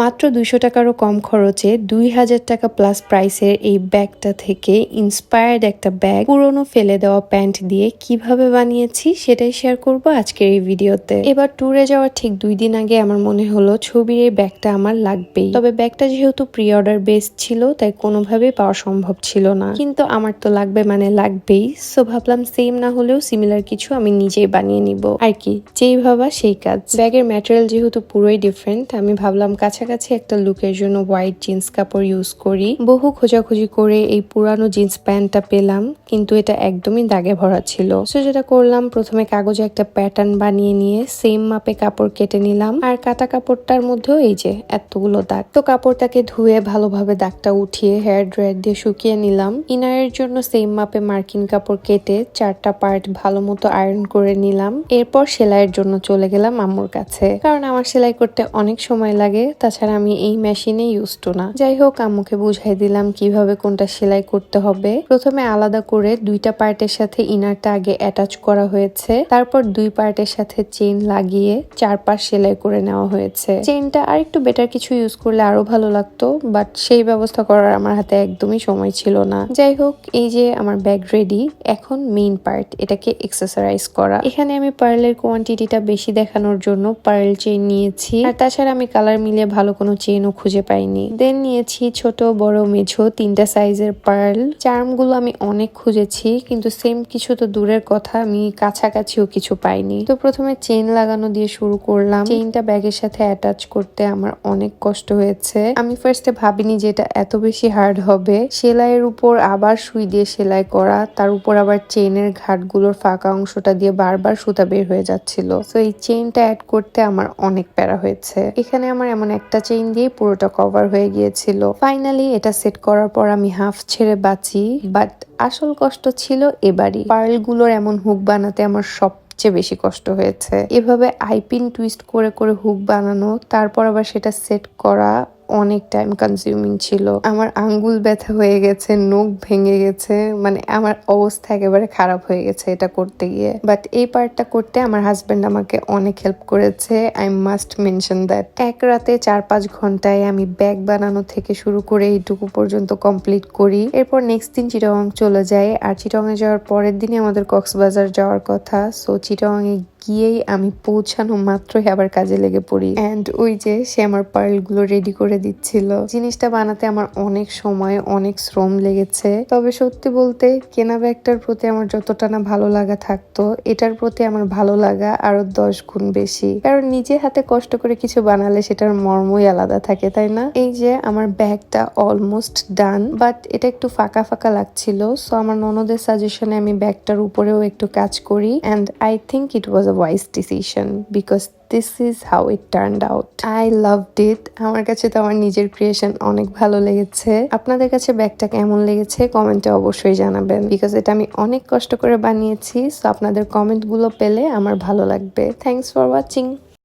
মাত্র দুইশো টাকারও কম খরচে দুই হাজার টাকা প্লাস প্রাইসের এই ব্যাগটা থেকে ইন্সপায়ার্ড একটা ব্যাগ পুরনো ফেলে দেওয়া প্যান্ট দিয়ে কীভাবে বানিয়েছি সেটাই শেয়ার করব আজকের এই ভিডিওতে এবার ট্যুরে যাওয়ার ঠিক দুই দিন আগে আমার মনে হলো ছবির এই ব্যাগটা আমার লাগবেই। তবে ব্যাগটা যেহেতু প্রি অর্ডার বেস ছিল, তাই কোনোভাবেই পাওয়া সম্ভব ছিল না। কিন্তু আমার তো লাগবে মানে লাগবেই। সো ভাবলাম সেম না হলেও সিমিলার কিছু আমি নিজেই বানিয়ে নিব। আর কি, যেই ভাবা সেই কাজ। ব্যাগের ম্যাটেরিয়াল যেহেতু পুরোই ডিফারেন্ট আমি ভাবলাম কাছাকাছি একটা লুকের জন্য হোয়াইট জিন্স কাপড় ইউজ করি। বহু খোঁজাখুঁজি করে এই পুরানো জিন্স প্যান্টটা পেলাম, কিন্তু এটা একদমই দাগে ভরা ছিল। সো যেটা করলাম, প্রথমে কাগজে একটা প্যাটার্ন বানিয়ে নিয়ে সেম মাপে কাপড় কেটে নিলাম। আর কাটা কাপড়টার মধ্যেও এই যে, এতগুলো দাগ। তো কাপড়টাকে ধুয়ে ভালোভাবে দাগটা উঠিয়ে হেয়ার ড্রায়ার দিয়ে শুকিয়ে নিলাম। ইনারের জন্য সেম মাপে মার্কিন কাপড় কেটে চারটা পার্ট ভালো মতো আয়রন করে নিলাম। এরপর সেলাইয়ের জন্য চলে গেলাম আম্মুর কাছে। কারণ আমার সেলাই করতে অনেক সময় লাগে, তাছাড়া আমি এই মেশিনে ইউজ টু না। যাই হোক আম্মুকে বুঝাই দিলাম কীভাবে কোনটা সেলাই করতে হবে। প্রথমে আলাদা করে দুইটা পার্টের সাথে ইনারটা আগে অ্যাটাচ করা হয়েছে। তারপর দুই পার্টের সাথে চেইন লাগিয়ে চার পাশ সেলাই করে নেওয়া হয়েছে। চেইনটা আর একটু বেটার কিছু ইউজ করলে আরও ভালো লাগতো বাট সেই ব্যবস্থা করার আমার হাতে একদমই সময় ছিল না। যাই হোক এই যে আমার ব্যাগ রেডি এখন মেইন পার্ট এটাকে এক্সারসাইজ করা। এখানে আমি পার্লের কোয়ান্টিটিটা বেশি দেখানোর জন্য পার্ল চেইন নিয়েছি। আর তাছাড়া আমি কালার মিলিয়ে ভালো কোনো চেইনও খুঁজে পাইনি। দেন নিয়েছি ছোট, বড়, মেঝো, তিনটা সাইজের পার্ল চার্মগুলো আমি অনেক খুঁজেছি, কিন্তু সেম কিছু তো দূরের কথা, আমি কাছাকাছিও কিছু পাইনি। তো প্রথমে চেন লাগানো দিয়ে শুরু করলাম। চেইনটা ব্যাগের সাথে অ্যাটাচ করতে আমার অনেক কষ্ট হয়েছে। আমি ফার্স্টে ভাবিনি যে এটা এত বেশি হার্ড হবে। সেলাইয়ের উপর আবার সুই দিয়ে সেলাই করা, তার উপর আবার চেইনের ঘাটগুলোর ফাঁকা অংশটা দিয়ে বারবার সুতা বের হয়ে যাচ্ছিল। তো এই চেইনটা অ্যাড করতে আমার অনেক প্যারা হয়েছে। এখানে আমার এমন একটা চেইন দিয়ে পুরোটা কভার হয়ে গিয়েছিল। ফাইনালি এটা সেট করার পর আমি হাফ ছেড়ে বাঁচি বাট আসল কষ্ট ছিল এবারই। পার্লগুলোর এমন হুক বানাতে আমার সব সবচেয়ে বেশি কষ্ট হয়েছে। এভাবে আইপিন টুইস্ট করে করে হুক বানানো, তারপর আবার সেটা সেট করা অনেক টাইম কনজিউমিং ছিল। আমার আঙ্গুল ব্যথা হয়ে গেছে, নখ ভেঙে গেছে মানে আমার অবস্থা একেবারে খারাপ হয়ে গেছে এটা করতে গিয়ে। বাট এই পার্টটা করতে আমার হাজবেন্ড আমাকে অনেক হেল্প করেছে। আই মাস্ট মেনশন দ্যাট এক রাতে চার পাঁচ ঘন্টায় আমি ব্যাগ বানানো থেকে শুরু করে এইটুকু পর্যন্ত কমপ্লিট করি। এরপর নেক্সট দিন চিটং চলে যায়। আর চিটং এ যাওয়ার পরের দিনই আমাদের কক্সবাজার যাওয়ার কথা। সো চিটং এ গিয়েই আমি পৌঁছানো মাত্রই আবার কাজে লেগে পড়ি। অ্যান্ড ওই যে সে আমার পার্লগুলো রেডি করে দিচ্ছিল। জিনিসটা বানাতে আমার অনেক সময়, অনেক শ্রম লেগেছে। তবে সত্যি বলতে কেনা ব্যাগটার প্রতি আমার যতটা না ভালো লাগা থাকতো, এটার প্রতি আমার ভালো লাগা আরও দশ গুণ বেশি। কারণ নিজে হাতে কষ্ট করে কিছু বানালে সেটার মর্মই আলাদা থাকে, তাই না? এই যে আমার ব্যাগটা অলমোস্ট ডান বাট এটা একটু ফাঁকা ফাঁকা লাগছিল সো আমার ননদের সাজেশনে আমি ব্যাগটার উপরেও একটু কাজ করি and I think it was a wise decision because this is how it turn out I love it আমার কাছে তো আমার নিজের ক্রিয়েশন অনেক ভালো লেগেছে। আপনাদের কাছে ব্যাগটা কেমন লেগেছে কমেন্টে অবশ্যই জানাবেন। বিকজ এটা আমি অনেক কষ্ট করে বানিয়েছি সো আপনাদের কমেন্টগুলো পেলে আমার ভালো লাগবে। Thanks for watching